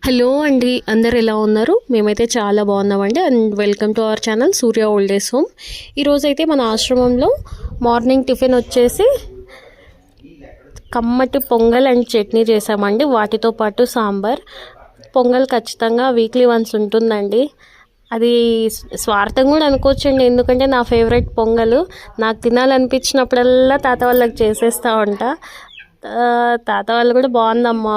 Hello అండి అందరు ఎలా ఉన్నారు? మేమైతే చాలా బాగున్నామండి and welcome to our channel Surya old age home. ఈరోజు అయితే మన ఆశ్రమంలో మార్నింగ్ టిఫిన్ వచ్చేసి కమ్మటి పొంగల్ అండ్ చట్నీ చేసామండి. వాటితో పాటు సాంబార్. పొంగల్ ఖచ్చితంగా వీక్లీ వన్స్ ఉంటుందండి. అది స్వార్థం కూడా అనుకోవచ్చండి. ఎందుకంటే నా ఫేవరెట్ పొంగలు. నాకు తినాలనిపించినప్పుడల్లా తాత వాళ్ళకి చేసేస్తూ ఉంటా. తాత వాళ్ళు కూడా బాగుందమ్మా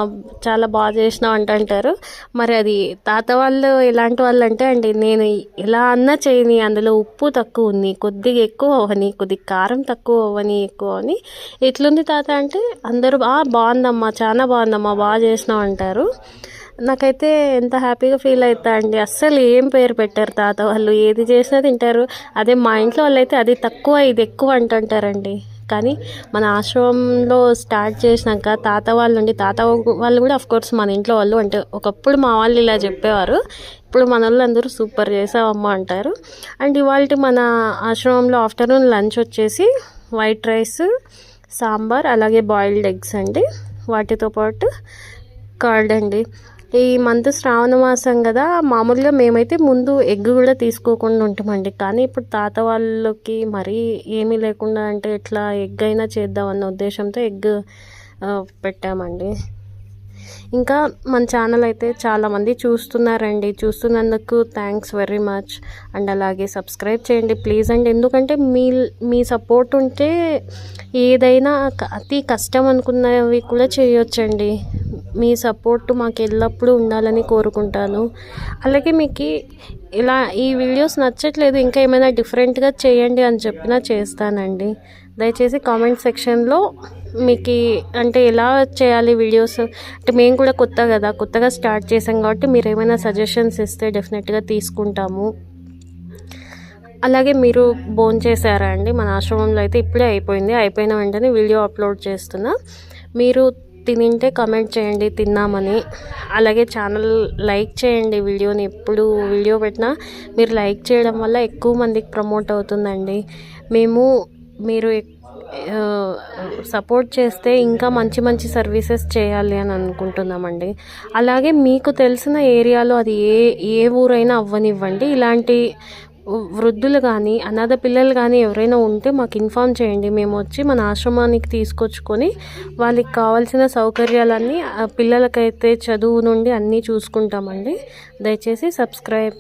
చాలా బాగా చేసినావు అంట అంటారు మరి అది తాత వాళ్ళు ఎలాంటి వాళ్ళు అంటే అండి నేను ఎలా అన్నా చేయని అందులో ఉప్పు తక్కువ ఉంది కొద్దిగా ఎక్కువ అవ్వని కొద్దిగా కారం తక్కువ అవ్వని ఎక్కువ అని ఎట్లుంది తాత అంటే అందరూ బాగుందమ్మా చాలా బాగుందమ్మా బాగా చేసినావు అంటారు. నాకైతే ఎంత హ్యాపీగా ఫీల్ అవుతా అండి అస్సలు ఏం పేరు పెట్టారు తాత వాళ్ళు ఏది చేసినా తింటారు. అదే మా ఇంట్లో వాళ్ళు అయితే అది తక్కువ ఇది ఎక్కువ అంటుంటారండి. కానీ మన ఆశ్రమంలో స్టార్ట్ చేసినాక తాత వాళ్ళు ఉండి తాత వాళ్ళు కూడా అఫ్ కోర్స్ మన ఇంట్లో వాళ్ళు అంటే ఒకప్పుడు మా వాళ్ళు ఇలా చెప్పేవారు. ఇప్పుడు మన వాళ్ళు అందరూ సూపర్ చేసావమ్మా అంటారు. అండ్ ఇవాళ మన ఆశ్రమంలో ఆఫ్టర్నూన్ లంచ్ వచ్చేసి వైట్ రైస్ సాంబార్ అలాగే బాయిల్డ్ ఎగ్స్ అండి. వాటితో పాటు కర్డ్ అండి. ఈ మంత్ శ్రావణ మాసం కదా మామూలుగా మేమైతే ముందు ఎగ్ కూడా తీసుకోకుండా ఉంటామండి. కానీ ఇప్పుడు తాత వాళ్ళకి మరీ ఏమీ లేకుండా అంటే ఎట్లా ఎగ్ అయినా చేద్దాం అన్న ఉద్దేశంతో ఎగ్ పెట్టామండి. ఇంకా మన ఛానల్ అయితే చాలామంది చూస్తున్నారండి. చూస్తున్నందుకు థ్యాంక్స్ వెరీ మచ్. అండ్ అలాగే సబ్స్క్రైబ్ చేయండి ప్లీజ్ అండి. ఎందుకంటే మీ మీ సపోర్ట్ ఉంటే ఏదైనా అతి కష్టం అనుకున్నవి కూడా చేయొచ్చండి. మీ సపోర్ట్ మాకు ఎల్లప్పుడూ ఉండాలని కోరుకుంటాను. అలాగే మీకు ఇలా ఈ వీడియోస్ నచ్చట్లేదు ఇంకా ఏమైనా డిఫరెంట్గా చేయండి అని చెప్పినా చేస్తానండి. దయచేసి కామెంట్ సెక్షన్లో మీకు అంటే ఎలా చేయాలి వీడియోస్? అంటే మేము కూడా కొత్త కదా కొత్తగా స్టార్ట్ చేసాం కాబట్టి మీరు ఏమైనా సజెషన్స్ ఇస్తే డెఫినెట్గా తీసుకుంటాము. అలాగే మీరు బోన్ చేశారా అండి? మన ఆశ్రమంలో అయితే ఇప్పుడే అయిపోయింది. అయిపోయిన వెంటనే వీడియో అప్లోడ్ చేస్తున్నా. మీరు తినింటే కమెంట్ చేయండి తిన్నామని. అలాగే ఛానల్ లైక్ చేయండి వీడియోని. ఎప్పుడు వీడియో పెట్టినా మీరు లైక్ చేయడం వల్ల ఎక్కువ మందికి ప్రమోట్ అవుతుందండి. మేము మీరు సపోర్ట్ చేస్తే ఇంకా మంచి మంచి సర్వీసెస్ చేయాలి అని అనుకుంటున్నామండి. అలాగే మీకు తెలిసిన ఏరియాలో అది ఏ ఏ ఊరైనా అవ్వనివ్వండి. ఇలాంటి వృద్ధులు కానీ అనాథ పిల్లలు కానీ ఎవరైనా ఉంటే మాకు ఇన్ఫామ్ చేయండి. మేము వచ్చి మన ఆశ్రమానికి తీసుకొచ్చుకొని వాళ్ళకి కావాల్సిన సౌకర్యాలన్నీ ఆ పిల్లలకైతే చదువు నుండి అన్నీ చూసుకుంటామండి. దయచేసి సబ్స్క్రైబ్.